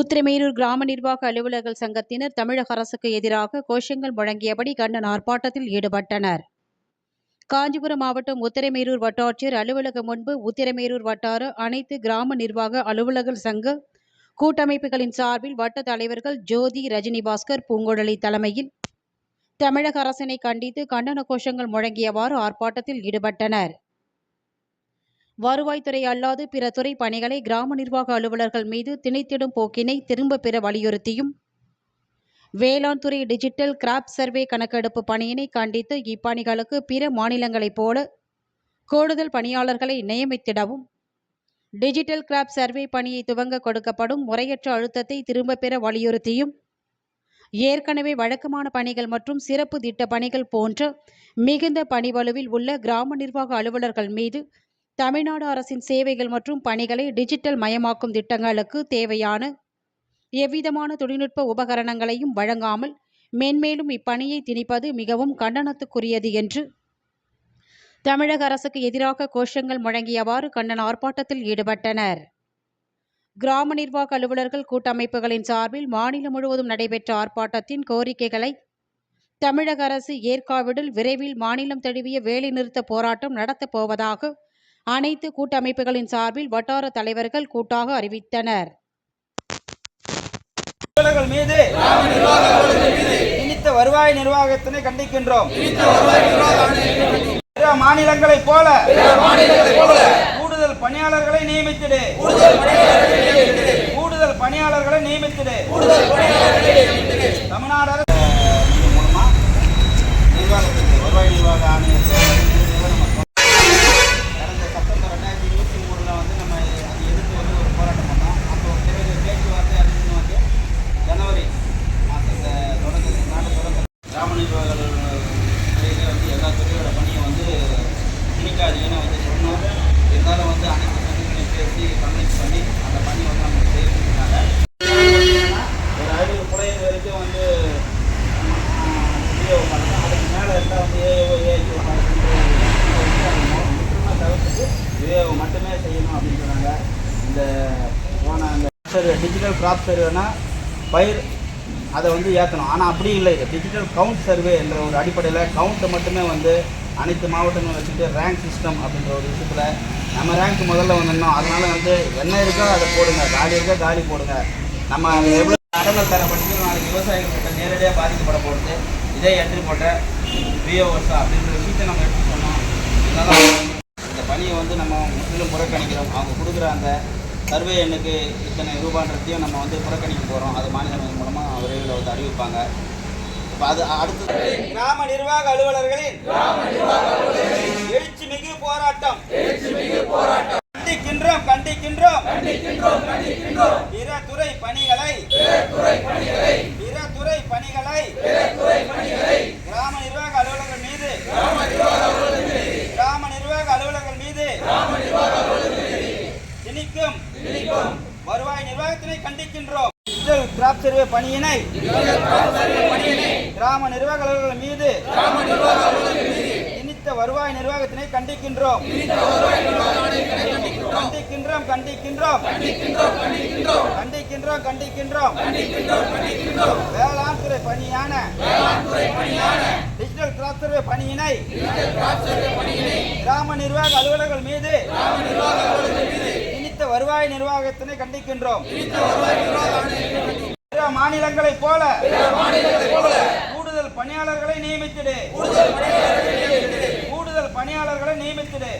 ஊத்திரமேரூர் கிராம நிர்வாக அலுவலர்கள் சங்கத்தினர் தமிழக அரசுக்கு எதிராக கோஷங்கள் முழங்கியபடி கண்டன ஆர்ப்பாட்டத்தில் ஈடுபட்டனர். காஞ்சிபுரம் மாவட்டம் உத்திரமேரூர் வட்டாட்சியர் அலுவலகம் முன்பு உத்திரமேரூர் வட்டார அனைத்து கிராம நிர்வாக அலுவலர்கள் சங்க கூட்டமைப்புகளின் சார்பில் வட்ட தலைவர்கள் ஜோதி ரஜினிபாஸ்கர் பூங்குழலி தலைமையில் தமிழக அரசினை கண்டித்து கண்டன கோஷங்கள் முழங்கியவாறு ஆர்ப்பாட்டத்தில் ஈடுபட்டனர். வருவாய்த்துறை அல்லாது பிற துறை பணிகளை கிராம நிர்வாக அலுவலர்கள் மீது திணித்திடும் போக்கினை திரும்ப பெற வலியுறுத்தியும். வேளாண் துறை டிஜிட்டல் கிராப் சர்வே கணக்கெடுப்பு பணியினை கண்டித்து இப்பணிகளுக்கு பிற மாநிலங்களைப் போல கூடுதல் பணியாளர்களை நியமித்திடவும். டிஜிட்டல் கிராப் சர்வே பணியை துவங்க கொடுக்கப்படும் முறையற்ற அழுத்தத்தை திரும்பப் பெற வலியுறுத்தியும். ஏற்கனவே வழக்கமான பணிகள் மற்றும் சிறப்பு திட்ட பணிகள் போன்ற மிகுந்த பணிவலுவில் உள்ள கிராம நிர்வாக அலுவலர்கள் மீது தமிழ்நாடு அரசின் சேவைகள் மற்றும் பணிகளை டிஜிட்டல் மயமாக்கும் திட்டங்களுக்கு தேவையான எவ்விதமான தொழில்நுட்ப உபகரணங்களையும் வழங்காமல் மென்மேலும் இப்பணியை திணிப்பது மிகவும் கண்டனத்துக்குரியது என்று தமிழக அரசுக்கு எதிராக கோஷங்கள் முழங்கியவாறு கண்டன ஆர்ப்பாட்டத்தில் ஈடுபட்டனர். கிராம நிர்வாக அலுவலர்கள் கூட்டமைப்புகளின் சார்பில் மாநிலம் முழுவதும் நடைபெற்ற ஆர்ப்பாட்டத்தின் கோரிக்கைகளை தமிழக அரசு ஏற்காவிடில் விரைவில் மாநிலம் தழுவிய வேலைநிறுத்த போராட்டம் நடத்தப்போவதாக அனைத்து கூட்டமைப்புகளின் சார்பில் வட்டார தலைவர்கள் கூட்டாக அறிவித்தனர். மீது திணித்த வருவாய் நிர்வாகத்தினை கண்டிக்கின்றோம். பிற மாநிலங்களைப் போல கூடுதல் பணியாளர்களை நியமித்திடு. கூடுதல் பணியாளர்களை நியமித்திடு. தமிழ்நாடு அரசு மூலமா நிர்வாகத்துக்கு வருவாய் நிர்வாக ஆணையத்தை வந்து ஏஓ தவிர்த்துட்டு மட்டுமே செய்யணும் அப்படின்னு சொன்னாங்க இந்த போன அந்த சர்வே டிஜிட்டல் கிராப் சர்வேனா பயிர் அதை வந்து ஏற்றணும் ஆனால் அப்படி இல்லை. இது டிஜிட்டல் கவுண்ட் சர்வே என்ற ஒரு அடிப்படையில் கவுண்ட்டை மட்டுமே வந்து அனைத்து மாவட்டங்களும் வச்சுட்டு ரேங்க் சிஸ்டம் அப்படின்ற ஒரு விஷயத்தில் நம்ம ரேங்க் முதல்ல வந்துடணும் அதனால் வந்து என்ன இருக்கோ அதை போடுங்க. காலி இருக்கோ காலி போடுங்க. நம்ம எவ்வளோ அடங்கல் தரப்பட்டு நாளைக்கு விவசாயிகள்கிட்ட நேரடியாக பாதிக்கப்பட போகிறது இதே என்ட்ரி போட்ட விஓஎஸ் அப்படின்ற விஷயத்தை நம்ம எடுத்து சொன்னோம். இருந்தாலும் இந்த பணியை வந்து நம்ம முற்றிலும் புறக்கணிக்கிறோம். அவங்க கொடுக்குற அந்த சர்வே எண்ணுக்கு இத்தனை ரூபான்றதையும் நம்ம வந்து புறக்கணிக்க போகிறோம் அது மாநில மூலமாக விரைவில் வந்து அறிவிப்பாங்க. இப்போ அது அடுத்து கிராம நிர்வாக அலுவலர்களின் எழுச்சி மிகு போராட்டம். கண்டிக்கின்றோம் கண்டிக்கின்றோம். பிற துறை பணிகளை பிற துறை பணிகளை கிராம நிர்வாக அலுவலர்கள் மீது கிராம நிர்வாக அலுவலர்கள் மீது திணிக்கும் வருவாய் நிர்வாகத்தினை கண்டிக்கின்றோம். டிஜிட்டல் கிராப் சர்வே பணியினை கிராம நிர்வாக அலுவலர்கள் மீது திணித்த வருவாய் நிர்வாகத்தினை கண்டிக்கின்றோம். கண்டிக்கின்றோம் கண்டிக்கின்றோம். கண்டிக்கின்றோம் கண்டிக்கின்றோம். வேளாண் துறை பணியான டிஜிட்டல் கிராப் சர்வே பணியினை கிராம நிர்வாக அலுவலர்கள் மீது திணித்த வருவாய் நிர்வாகத்தினை கண்டிக்கின்றோம். பிற மாநிலங்களைப் போல கூடுதல் பணியாளர்களை நியமித்திடு. கூடுதல் பணியாளர்களை நியமித்திடு.